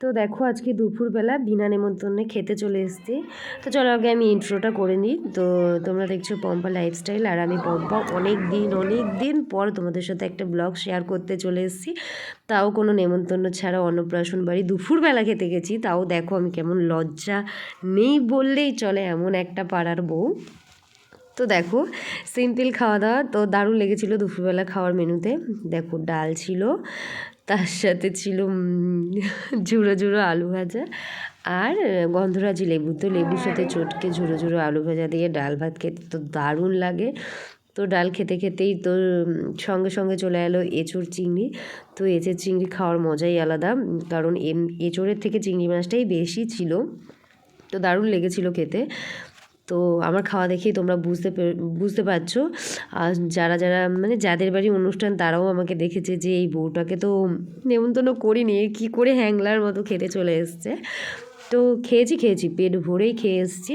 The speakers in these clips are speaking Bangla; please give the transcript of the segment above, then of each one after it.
তো দেখো আজকে দুপুরবেলা বিনা নেমন্তন্নে খেতে চলে এসেছি। তো চলো আগে আমি ইন্ট্রোটা করে নিই। তো তোমরা দেখছ পম্পা লাইফস্টাইল আর আমি পম্পা অনেক দিন অনেক দিন পর তোমাদের সাথে একটা ব্লগ শেয়ার করতে চলে এসেছি। তাও কোনো নেমন্তন্ন ছাড়া অন্নপ্রাশন বাড়ি দুপুরবেলা খেতে গেছি। তাও দেখো আমি কেমন লজ্জা নেই বললেই চলে এমন একটা পাড়ার বউ। তো দেখো, সিম্পল খাওয়া দাওয়া তো দারুণ লেগেছিলো দুপুরবেলা খাওয়ার মেনুতে। দেখো, ডাল ছিল তার সাথে ছিল ঝুড়ো ঝুড়ো আলু ভাজা আর গন্ধরাজি লেবু। তো লেবুর সাথে চটকে ঝুড়ো ঝুড়ো আলু ভাজা দিয়ে ডাল ভাত খেতে তো দারুণ লাগে। তো ডাল খেতে খেতেই তো সঙ্গে সঙ্গে চলে এলো এঁচোড় চিংড়ি। তো এঁচোড় চিংড়ি খাওয়ার মজাই আলাদা, কারণ এম, এঁচোড়ের থেকে চিংড়ি মাছটাই বেশি ছিল। তো দারুণ লেগেছিলো খেতে। তো আমার খাওয়া দেখেই তোমরা বুঝতে বুঝতে পারছ। আর যারা যারা মানে যাদের বাড়ি অনুষ্ঠান তারাও আমাকে দেখেছে যে এই বউটাকে তো নেমন্তন্ন করিনি, কী করে হ্যাংলার মতো খেতে চলে এসছে। তো খেয়েছি খেয়েছি, পেট ভরেই খেয়ে এসেছি।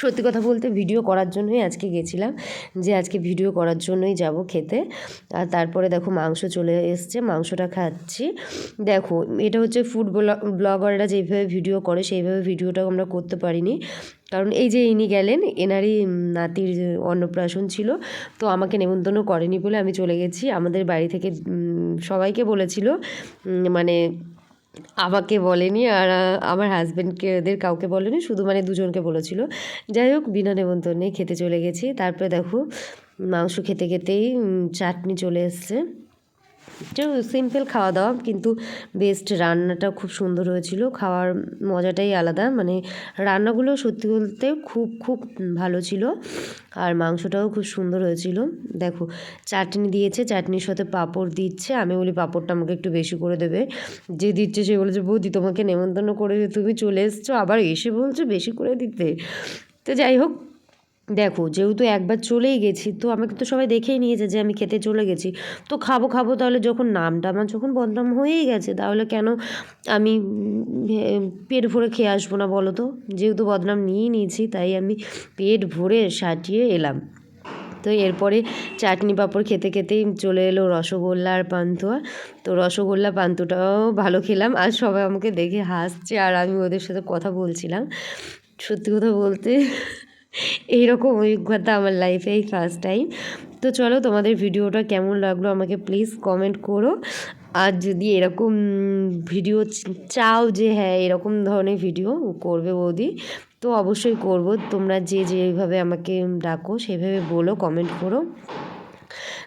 সত্যি কথা বলতে ভিডিও করার জন্যই আজকে গেছিলাম, যে আজকে ভিডিও করার জন্যই যাব খেতে। আর তারপরে দেখো মাংস চলে এসছে, মাংসটা খাচ্ছি। দেখো, এটা হচ্ছে ফুড ব্লগাররা যেভাবে ভিডিও করে, সেইভাবে ভিডিওটাও আমরা করতে পারিনি। কারণ এই যে ইনি গেলেন, এনারই নাতির অন্নপ্রাশন ছিল, তো আমাকে নেমন্তন্ন করেনি বলে আমি চলে গেছি। আমাদের বাড়ি থেকে সবাইকে বলেছিল মানে আমাকে বলেনি আর আমার হাজব্যান্ডকে ওদের কাউকে বলেনি, শুধু মানে দুজনকে বলেছিল। যাই হোক, বিনা নেমন্তন্নে খেতে চলে গেছি। তারপরে দেখো, মাংস খেতে খেতেই চাটনি চলে এসছে। সিম্পল খাওয়া দাওয়া, কিন্তু বেস্ট রান্নাটা খুব সুন্দর হয়েছিল। খাওয়ার মজাটাই আলাদা মানে রান্নাগুলো সত্যি বলতে খুব খুব ভালো ছিল। আর মাংসটাও খুব সুন্দর হয়েছিল। দেখো, চাটনি দিয়েছে, চাটনির সাথে পাঁপড় দিচ্ছে। আমি বলি, পাঁপড়টা আমাকে একটু বেশি করে দেবে। যে দিচ্ছে, সে বলেছে, বৌদি, তোমাকে নেমন্তন্ন করে তুমি চলে এসছো, আবার এসে বলছো বেশি করে দিতে। তো যাই হোক দেখো, যেহেতু একবার চলেই গেছি, তো আমাকে তো সবাই দেখেই নিয়েছে যে আমি খেতে চলে গেছি। তো খাব খাব তাহলে যখন নামটা আমার যখন বদনাম হয়েই গেছে, তাহলে কেন আমি পেট ভরে খেয়ে আসব না বলো তো? যেহেতু বদনাম নিয়েই নিয়েছি, তাই আমি পেট ভরে সাটিয়ে এলাম। তো এরপরে চাটনি পাঁপড় খেতে খেতেই চলে এলো রসগোল্লা আর পান্তুয়া। তো রসগোল্লা পান্তুটাও ভালো খেলাম আর সবাই আমাকে দেখে হাসছে আর আমি ওদের সাথে কথা বলছিলাম। সত্যি কথা বলতে এইরকম অভিজ্ঞতা আমার লাইফে এই ফার্স্ট টাইম তো চলো তোমাদের ভিডিওটা কেমন লাগল আমাকে প্লিজ কমেন্ট করো। আর যদি এরকম ভিডিও চাও যে হ্যাঁ এরকম ধরনের ভিডিও করবে বৌদি, তো অবশ্যই করব। তোমরা যে যেভাবে আমাকে ডাকো, সেভাবে বলো কমেন্ট করো।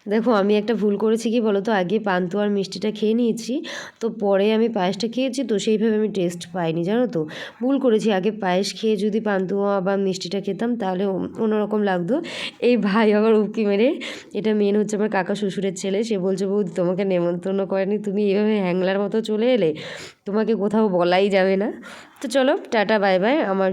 দেখো, আমি একটা ভুল করেছি কি বলো তো আগে পান্তুয়ার মিষ্টিটা খেয়ে নিয়েছি, তো পরে আমি পায়েসটা খেয়েছি, তো সেইভাবে আমি টেস্ট পাইনি, জানো তো? ভুল করেছি, আগে পায়েস খেয়ে যদি পান্তুয়া বা মিষ্টিটা খেতাম, তাহলে অন্যরকম লাগতো। এই ভাই আবার উকি মেরে, এটা মেন হচ্ছে আমার কাকা শ্বশুরের ছেলে, সে বলছে, বৌদি, তোমাকে নেমন্তন্ন করেনি, তুমি এইভাবে হ্যাংলার মতো চলে এলে, তোমাকে কোথাও বলাই যাবে না। তো চলো, টাটা বাই বাই আমার